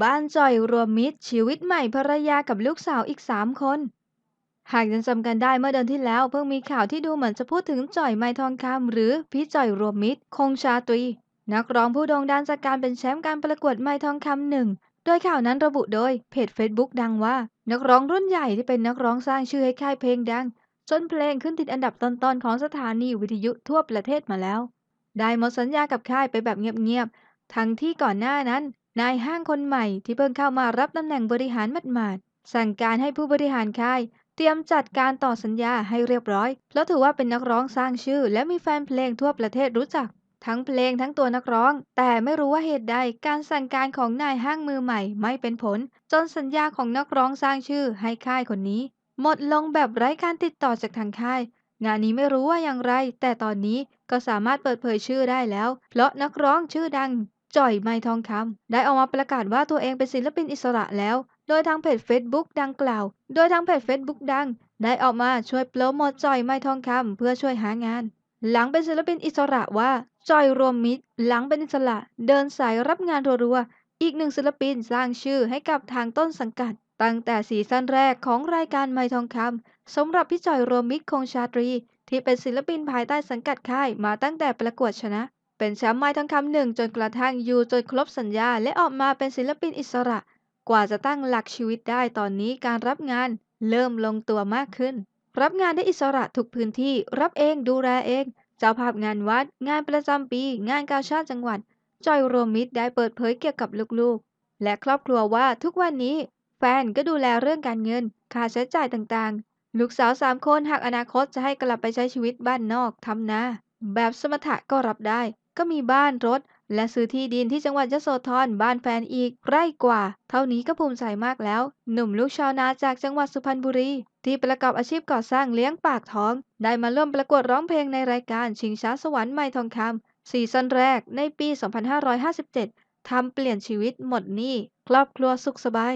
บ้านจ่อยรวมมิตรชีวิตใหม่ภรรยากับลูกสาวอีก3คน หากยังจำกันได้เมื่อเดือนที่แล้วเพิ่งมีข่าวที่ดูเหมือนจะพูดถึงจ่อยไม้ทองคำหรือพี่จ่อยรวมมิตร คงชาตรี นักร้องผู้โด่งดังจากการเป็นแชมป์การประกวดไม้ทองคำหนึ่งโดยข่าวนั้นระบุโดยเพจ Facebook ดังว่า นักร้องรุ่นใหญ่ที่เป็นนักร้องสร้างชื่อให้ค่ายเพลงดัง จนเพลงขึ้นติดอันดับต้นๆของสถานีวิทยุทั่วประเทศมาแล้ว ได้หมดสัญญากับค่ายไปแบบเงียบๆทั้งที่ก่อนหน้านั้น นายห้างคนใหม่ที่เพิ่งเข้ามารับตำแหน่งบริหารหมาดสั่งการให้ผู้บริหารค่าย เตรียมจัดการต่อสัญญาให้เรียบร้อย เพราะถือว่าเป็นนักร้องสร้างชื่อ และมีแฟนเพลงทั่วประเทศรู้จัก ทั้งเพลงทั้งตัวนักร้อง แต่ไม่รู้ว่าเหตุใดการสั่งการของนายห้างมือใหม่ไม่เป็นผล จนสัญญาของนักร้องสร้างชื่อให้ค่ายคนนี้ หมดลงแบบไร้การติดต่อจากทางค่าย งานนี้ไม่รู้ว่าอย่างไร แต่ตอนนี้ก็สามารถเปิดเผยชื่อได้แล้ว เพราะนักร้องชื่อดัง จ่อยไม้ทองคำได้ออกมาประกาศว่าตัวเองเป็นศิลปินอิสระแล้ว โดยทางเพจ Facebook ดังกล่าว โดยทางเพจ Facebook ดัง ได้ออกมาช่วยโปรโมทจ่อยไม้ทองคำเพื่อช่วยหางาน หลังเป็นศิลปินอิสระว่าจอยรวมมิตร หลังเป็นอิสระ เดินสายรับงานรัวๆอีกหนึ่งศิลปินสร้างชื่อให้กับทางต้นสังกัด ตั้งแต่ซีซั่นแรกของรายการไม้ทองคำสำหรับพี่จอยรวมมิตรคงชาตรี ที่เป็นศิลปินภายใต้สังกัดค่ายมาตั้งแต่ประกวดชนะ เป็นแชมป์ไม้ทองคำหนึ่งจนกระทั่งอยู่จนครบสัญญาและออกมาเป็นศิลปินอิสระ กว่าจะตั้งหลักชีวิตได้ตอนนี้การรับงานเริ่มลงตัวมากขึ้น รับงานได้อิสระทุกพื้นที่ รับเองดูแลเอง เจ้าภาพงานวัด งานประจำปี งานกาชาติจังหวัด จอยรวมมิตรได้เปิดเผยเกี่ยวกับลูกๆ และครอบครัวว่าทุกวันนี้ แฟนก็ดูแลเรื่องการเงิน ค่าใช้จ่ายต่างๆ ลูกสาวสามคนหากอนาคตจะให้กลับไปใช้ชีวิตบ้านนอกทำนาแบบสมถะก็รับได้ ก็มีบ้านรถ และซื้อที่ดินที่จังหวัดยโสธรบ้านแฟนอีกไร่กว่า เท่านี้ก็ภูมิใจมากแล้ว หนุ่มลูกชาวนาจากจังหวัดสุพรรณบุรี ที่ประกอบอาชีพก่อสร้างเลี้ยงปากท้อง ได้มาร่วมประกวดร้องเพลงในรายการชิงช้าสวรรค์ไม่ทองคำซีซั่นแรกในปี 2557ทำเปลี่ยนชีวิตหมดหนี้ครอบครัวสุขสบาย